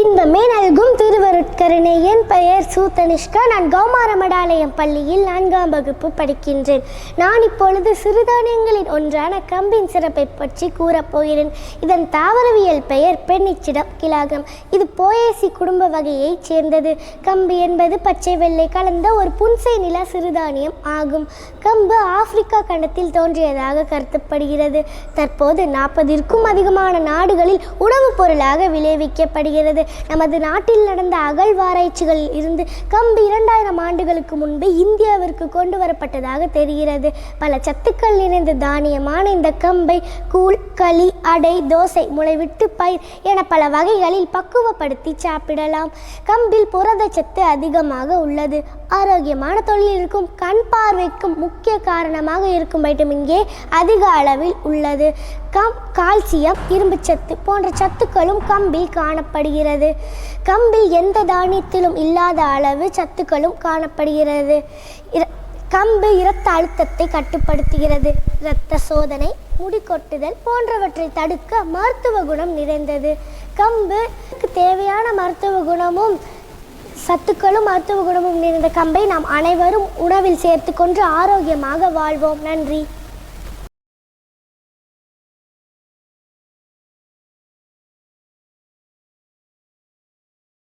இன்பமே நல்கும் திருவருட்கருணை என் பெயர் சூத்தனிஷ்கா. நான் கௌமாரமடாலயம் பள்ளியில் நான்காம் வகுப்பு படிக்கின்றேன். நான் இப்பொழுது சிறுதானியங்களின் ஒன்றான கம்பின் சிறப்பை பற்றி கூறப்போகிறேன் இதன் தாவரவியல் பெயர் பெண்ணிச்சிடம் கிலாகம் இது போயேசி குடும்ப வகையைச் சேர்ந்தது. கம்பு என்பது பச்சை வெள்ளை கலந்த ஒரு புன்சை நில சிறுதானியம் ஆகும். கம்பு ஆப்பிரிக்கா கண்டத்தில் தோன்றியதாக கருதப்படுகிறது. தற்போது நாற்பதிற்கும் அதிகமான நாடுகளில் உணவுப் பொருளாக விளைவிக்கப்படுகிறது. நமது நாட்டில் நடந்த அகல் அகழ்வாராய்ச்சிகளில் இருந்து கம்பு இரண்டாயிரம் ஆண்டுகளுக்கு முன்பு இந்தியாவிற்கு கொண்டு வரப்பட்டதாக தெரிகிறது. பல சத்துக்கள் நிறைந்த தானியமான இந்த கம்பை கூழ் களி அடை தோசை முளைவிட்டு பயிர் என பல வகைகளில் பக்குவப்படுத்தி சாப்பிடலாம். கம்பில் புரதச்சத்து அதிகமாக உள்ளது. ஆரோக்கியமான தொழிலிற்கும் கண் பார்வைக்கும் முக்கிய காரணமாக இருக்கும் வைட்டமின் ஏ அதிக அளவில் உள்ளது. கம் கால்சியம் இரும்புச்சத்து போன்ற சத்துக்களும் கம்பில் காணப்படுகிறது. கம்பில் எந்த தானியத்திலும் இல்லாத அளவு சத்துக்களும் காணப்படுகிறது. இர- கம்பு இரத்த அழுத்தத்தை கட்டுப்படுத்துகிறது. இரத்த சோதனை முடி கொட்டுதல் போன்றவற்றை தடுக்க மருத்துவ குணம் நிறைந்தது. கம்புக்கு தேவையான மருத்துவ குணமும் சத்துக்களும் மருத்துவ குணமும் நிறைந்த கம்பை நாம் அனைவரும் உணவில் சேர்த்துக்கொண்டு ஆரோக்கியமாக வாழ்வோம். நன்றி.